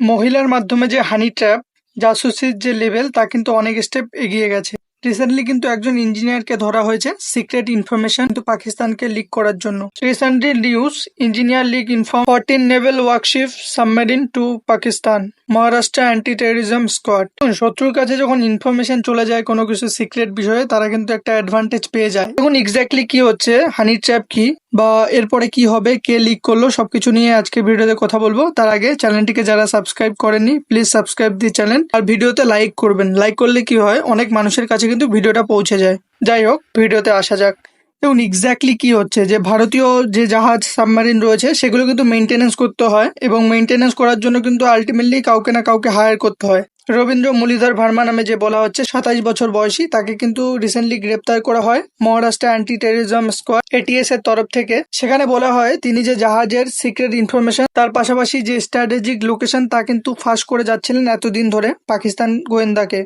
মহিলার মাধ্যমে যে হানি ট্র্যাপ জাসুসির যে লেভেল তা কিন্তু অনেক স্টেপ এগিয়ে গেছে। রিসেন্টলি কিন্তু একজন ইঞ্জিনিয়ারকে ধরা হয়েছে সিক্রেট ইনফরমেশন কিন্তু পাকিস্তানকে লিক করার জন্য। Recently news engineer leak inform fourteen naval warship submarine to Pakistan Maharashtra anti terrorism squad শত্রুর কাছে যখন ইনফরমেশন চলে যায় কোনো কিছু সিক্রেট বিষয়ে, তারা কিন্তু একটা অ্যাডভান্টেজ পেয়ে যায়। এখন এক্স্যাক্টলি কি হচ্ছে হানি ট্র্যাপ কি, বা এরপরে কি হবে, কে লিক করল, সবকিছু নিয়ে আজকে ভিডিওতে কথা বলব। তার আগে চ্যানেলটিকে যারা সাবস্ক্রাইব করেনি প্লিজ সাবস্ক্রাইব দি চ্যানেল আর ভিডিওতে লাইক করবেন। লাইক করলে কি হয়, অনেক মানুষের কাছে কিন্তু ভিডিওটা পৌঁছে যায়। যাই হোক, ভিডিওতে আসা যাক। দেখুন এক্স্যাক্টলি কি হচ্ছে? যে ভারতীয় যে জাহাজ সাবমারিন রয়েছে, সেগুলো কিন্তু মেনটেনেন্স করতে হয় এবং মেনটেনেন্স করার জন্য কিন্তু আলটিমেটলি কাউকে না কাউকে হায়ার করতে হয়। রবীন্দ্র মুরলীধর ভার্মা নামে যে বলা হচ্ছে, সাতাইশ বছর বয়সী, তাকে কিন্তু রিসেন্টলি গ্রেপ্তার করা হয় Maharashtra anti terrorism squad ATS এর তরফ থেকে। সেখানে বলা হয়, তিনি যে জাহাজের সিক্রেট ইনফরমেশন তার পাশাপাশি যে স্ট্র্যাটেজিক লোকেশন তা কিন্তু ফাঁস করে যাচ্ছিলেন এতদিন ধরে পাকিস্তান গোয়েন্দাকে।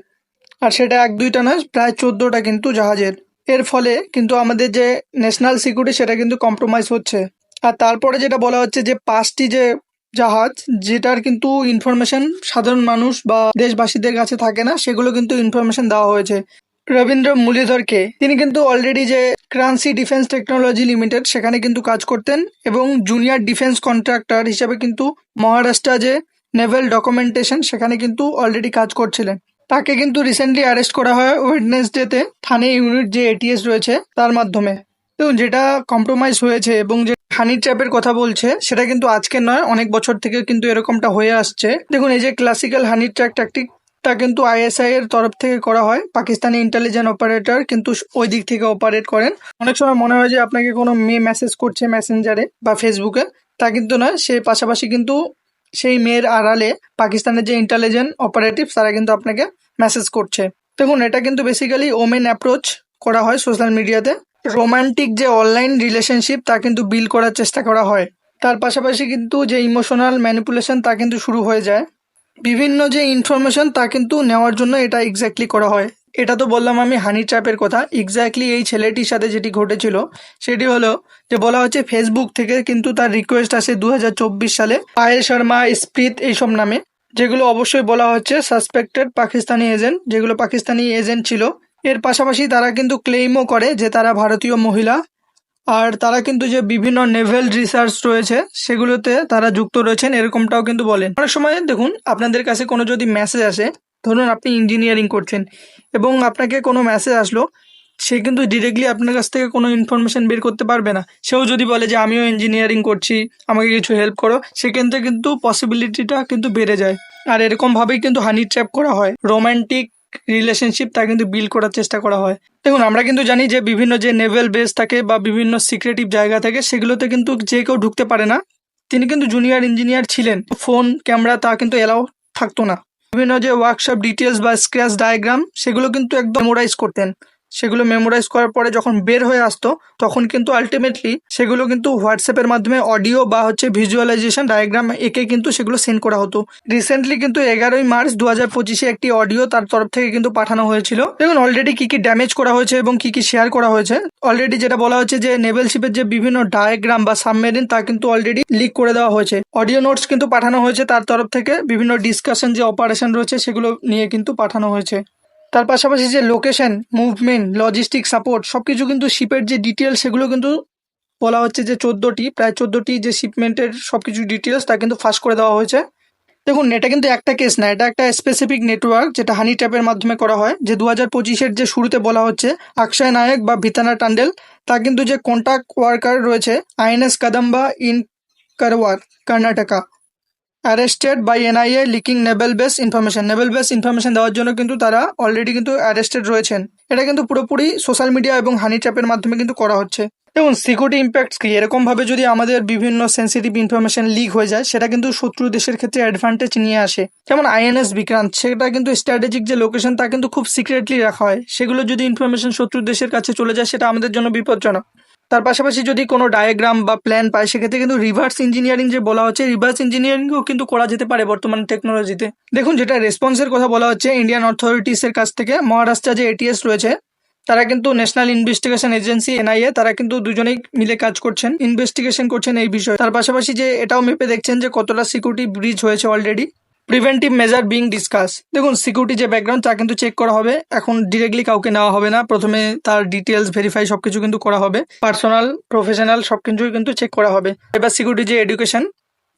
আর সেটা এক দুইটা নয়, প্রায় চোদ্দটা কিন্তু জাহাজের। এর ফলে কিন্তু আমাদের যে ন্যাশনাল সিকিউরিটি সেটা কিন্তু কম্প্রোমাইজ হচ্ছে। আর তারপরে যেটা বলা হচ্ছে যে পাঁচটি যে জাহাজ, যেটার কিন্তু ইনফরমেশন সাধারণ মানুষ বা দেশবাসীদের কাছে থাকে না, সেগুলো কিন্তু ইনফরমেশন দেওয়া হয়েছে। রবীন্দ্র মুরলীধরকে, তিনি কিন্তু অলরেডি যে ক্রান্সি ডিফেন্স টেকনোলজি লিমিটেড সেখানে কিন্তু কাজ করতেন এবং জুনিয়র ডিফেন্স কন্ট্রাক্টর হিসেবে কিন্তু মহারাষ্ট্র যে নেভেল ডকুমেন্টেশন সেখানে কিন্তু অলরেডি কাজ করছিলেন। তাকে কিন্তু রিসেন্টলি অ্যারেস্ট করা হয় ওয়েডনেসডেতে থানে ইউনিট যে এটিএস রয়েছে, তার মাধ্যমে। তো যেটা কম্প্রোমাইজ হয়েছে এবং যে হানি ট্র্যাপের কথা বলছে, সেটা কিন্তু আজকে নয়, অনেক বছর থেকে কিন্তু এরকমটা হয়ে আসছে। দেখুন, এই যে ক্লাসিক্যাল হানির ট্র্যাক ট্যাকটিক তা কিন্তু আইএসআই এর তরফ থেকে করা হয়, পাকিস্তানি ইন্টেলিজেন্ট অপারেটর কিন্তু ওই দিক থেকে অপারেট করেন। অনেক সময় মনে হয় যে আপনাকে কোনো মেয়ে মেসেজ করছে মেসেঞ্জারে বা ফেসবুকে তা কিন্তু নয়, সে পাশাপাশি কিন্তু সেই মেয়ের আড়ালে পাকিস্তানের যে ইন্টেলিজেন্ট অপারেটিভ তারা কিন্তু আপনাকে মেসেজ করছে। দেখুন, এটা কিন্তু বেসিক্যালি ওমেন অ্যাপ্রোচ করা হয় সোশ্যাল মিডিয়াতে রোমান্টিক যে অনলাইন রিলেশনশিপ তা কিন্তু বিল করার চেষ্টা করা হয়। তার পাশাপাশি কিন্তু যে ইমোশনাল ম্যানিপুলেশন তা কিন্তু শুরু হয়ে যায়। বিভিন্ন যে ইনফরমেশন তা কিন্তু নেওয়ার জন্য এটা এক্স্যাক্টলি করা হয়। এটা তো বললাম আমি হানি ট্র্যাপের কথা। এক্স্যাক্টলি এই ছেলেটির সাথে যেটি ঘটেছিল, সেটি হলো যে বলা হচ্ছে ফেসবুক থেকে কিন্তু তার রিকোয়েস্ট আসে দু হাজার চব্বিশ সালে পায়েল শর্মা, স্প্রিত এইসব নামে, যেগুলো অবশ্যই বলা হচ্ছে সাসপেক্টেড পাকিস্তানি এজেন্ট যেগুলো পাকিস্তানি এজেন্ট ছিল। এর পাশাপাশি তারা কিন্তু ক্লেইমও করে যে তারা ভারতীয় মহিলা, আর তারা কিন্তু যে বিভিন্ন নেভেল রিসার্চ রয়েছে, সেগুলোতে তারা যুক্ত রয়েছেন, এরকমটাও কিন্তু বলেন। অনেক সময় দেখুন, আপনাদের কাছে কোনো যদি মেসেজ আসে ধরুন আপনি ইঞ্জিনিয়ারিং করছেন এবং আপনাকে কোনো মেসেজ আসলো, সে কিন্তু ডিরেক্টলি আপনার কাছ থেকে কোনো ইনফরমেশন বের করতে পারবে না। সেও যদি বলে যে, আমিও ইঞ্জিনিয়ারিং করছি, আমাকে কিছু হেল্প করো, সেক্ষেত্রে কিন্তু পসিবিলিটিটা কিন্তু বেড়ে যায়। আর এরকমভাবেই কিন্তু হানি ট্র্যাপ করা হয়। রোম্যান্টিক রিলেশনশিপ তা কিন্তু বিল্ড করার চেষ্টা করা হয়। দেখুন, আমরা কিন্তু জানি যে, বিভিন্ন যে নেভেল বেস থাকে বা বিভিন্ন সিক্রেটিভ জায়গা থাকে, সেগুলোতে কিন্তু যে কেউ ঢুকতে পারে না। তিনি কিন্তু জুনিয়র ইঞ্জিনিয়ার ছিলেন। ফোন, ক্যামেরা, তা কিন্তু এলাও থাকতো না। বিভিন্ন যে ওয়ার্কশপ ডিটেলস বা স্ক্র্যাচ ডায়াগ্রাম সেগুলো কিন্তু একদম মেমোরাইজ করতেন। সেগুলো মেমোরাইজ করার পরে যখন বের হয়ে আসতো, তখন কিন্তু আলটিমেটলি সেগুলো কিন্তু হোয়াটসঅ্যাপের মাধ্যমে অডিও বা হচ্ছে ভিজুয়ালাইজেশন ডায়াগ্রাম একে কিন্তু সেগুলো সেন্ড করা হতো। রিসেন্টলি কিন্তু এগারোই মার্চ দু হাজার পঁচিশে একটি অডিও তার তরফ থেকে কিন্তু পাঠানো হয়েছিল। দেখুন অলরেডি কি কি ড্যামেজ করা হয়েছে এবং কি কি শেয়ার করা হয়েছে। অলরেডি যেটা বলা হচ্ছে যে নেভেল শিপের যে বিভিন্ন ডায়াগ্রাম বা সাবমেরিন তা কিন্তু অলরেডি লিক করে দেওয়া হয়েছে। অডিও নোটস কিন্তু পাঠানো হয়েছে তার তরফ থেকে। বিভিন্ন ডিসকাশন যে অপারেশন রয়েছে সেগুলো নিয়ে কিন্তু পাঠানো হয়েছে। তার পাশাপাশি যে লোকেশন মুভমেন্ট লজিস্টিক সাপোর্ট সব কিছু কিন্তু শিপের যে ডিটেলস সেগুলো কিন্তু বলা হচ্ছে যে চোদ্দোটি, প্রায় চোদ্দোটি যে শিপমেন্টের সব কিছু ডিটেলস তা কিন্তু ফাঁস করে দেওয়া হয়েছে। দেখুন, এটা কিন্তু একটা কেস না, এটা একটা স্পেসিফিক নেটওয়ার্ক যেটা হানি ট্যাপের মাধ্যমে করা হয়, যে দু হাজার পঁচিশের যে শুরুতে বলা হচ্ছে অক্ষয় নায়ক বা ভিতানা টান্ডেল তা কিন্তু যে কন্ট্যাক্ট ওয়ার্কার রয়েছে INS Kadamba in Karwar Karnataka arrested by NIA leaking naval base information naval base information দেওয়ার জন্য কিন্তু তারা অলরেডি কিন্তু অ্যারেস্টেড রয়েছেন। এটা কিন্তু পুরোপুরি সোশ্যাল মিডিয়া এবং হানি ট্র্যাপের মাধ্যমে কিন্তু করা হচ্ছে। এবং সিকিউরিটি ইম্প্যাক্টস কি? এরকমভাবে যদি আমাদের বিভিন্ন সেন্সিটিভ ইনফরমেশন লিক হয়ে যায়, সেটা কিন্তু শত্রু দেশের ক্ষেত্রে অ্যাডভান্টেজ নিয়ে আসে। যেমন আইএনএস বিক্রান্ত, সেটা কিন্তু স্ট্র্যাটেজিক যে লোকেশন তা কিন্তু খুব সিক্রেটলি রাখা হয়। সেগুলো যদি ইনফরমেশন শত্রু দেশের কাছে চলে যায়, সেটা আমাদের জন্য বিপজ্জনক। তার পাশাপাশি যদি কোনো ডায়াগ্রাম বা প্ল্যান পায়, সেক্ষেত্রে কিন্তু রিভার্স ইঞ্জিনিয়ারিং যে বলা হচ্ছে রিভার্স ইঞ্জিনিয়ারিংও কিন্তু করা যেতে পারে বর্তমান টেকনোলজিতে দেখুন, যেটা রেসপন্সের কথা বলা হচ্ছে ইন্ডিয়ান অথরিটিসের কাছ থেকে মহারাষ্ট্র যে এটিএস রয়েছে, তারা কিন্তু ন্যাশনাল ইনভেস্টিগেশন এজেন্সি এনআইএ তারা কিন্তু দুজনেই মিলে কাজ করছেন ইনভেস্টিগেশন করছেন এই বিষয়ে। তার পাশাপাশি যে এটাও মেপে দেখছেন যে কতটা সিকিউরিটি ব্রিজ হয়েছে already preventive measure being discuss দেখুন সিকিউরিটি যে ব্যাকগ্রাউন্ড তা কিন্তু চেক করা হবে। এখন ডিরেক্টলি কাউকে নেওয়া হবে না। প্রথমে তার ডিটেলস ভেরিফাই সবকিছু কিন্তু করা হবে। পার্সোনাল প্রফেশনাল সব কিছুই কিন্তু চেক করা হবে। এবার সিকিউরিটি যে এডুকেশন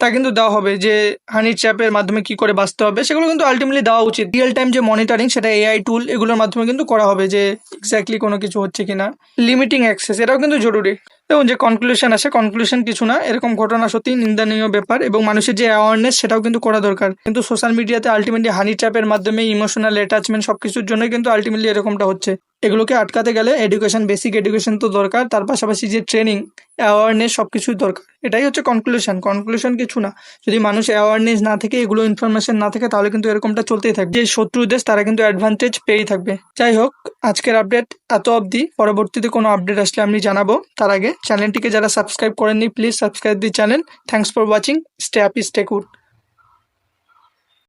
তা কিন্তু দেওয়া হবে যে হানি ট্র্যাপের মাধ্যমে কি করে বাঁচতে হবে, সেগুলো কিন্তু আলটিমেটলি দেওয়া উচিত। রিয়েল টাইম যে মনিটরিং সেটা এআই টুল এগুলোর মাধ্যমে কিন্তু করা হবে যে এক্স্যাক্টলি কোনো কিছু হচ্ছে কিনা। লিমিটিং অ্যাক্সেস এটাও কিন্তু জরুরি। দেখুন, যে কনক্লুশন আসে কনক্লুশন কিছু না, এরকম ঘটনা সত্যি নিন্দনীয় ব্যাপার এবং মানুষের যে অ্যাওয়ারনেস সেটাও কিন্তু করা দরকার। কিন্তু সোশ্যাল মিডিয়াতে আলটিমেটলি হানি ট্র্যাপের মাধ্যমে ইমোশনাল অ্যাটাচমেন্ট সব কিছুর জন্যই কিন্তু আলটিমেটলি এরকমটা হচ্ছে। এগুলোকে আটকাতে গেলে এডুকেশন বেসিক এডুকেশন তো দরকার, তার পাশাপাশি যে ট্রেনিং অ্যাওয়ারনেস সব কিছুই দরকার। এটাই হচ্ছে কনক্লুশন কনক্লুশন কিছু না। যদি মানুষ অ্যাওয়ারনেস না থেকে, এগুলো ইনফরমেশন না থাকে, তাহলে কিন্তু এরকমটা চলতেই থাকবে। যে শত্রু দেশ, তারা কিন্তু অ্যাডভান্টেজ পেয়েই থাকবে। যাই হোক, আজকের আপডেট এত অবধি। পরবর্তীতে কোনো আপডেট আসলে আমি জানাব। তার আগে চ্যানেলটিকে যারা সাবস্ক্রাইব করেননি please subscribe the channel thanks for watching stay happy stay good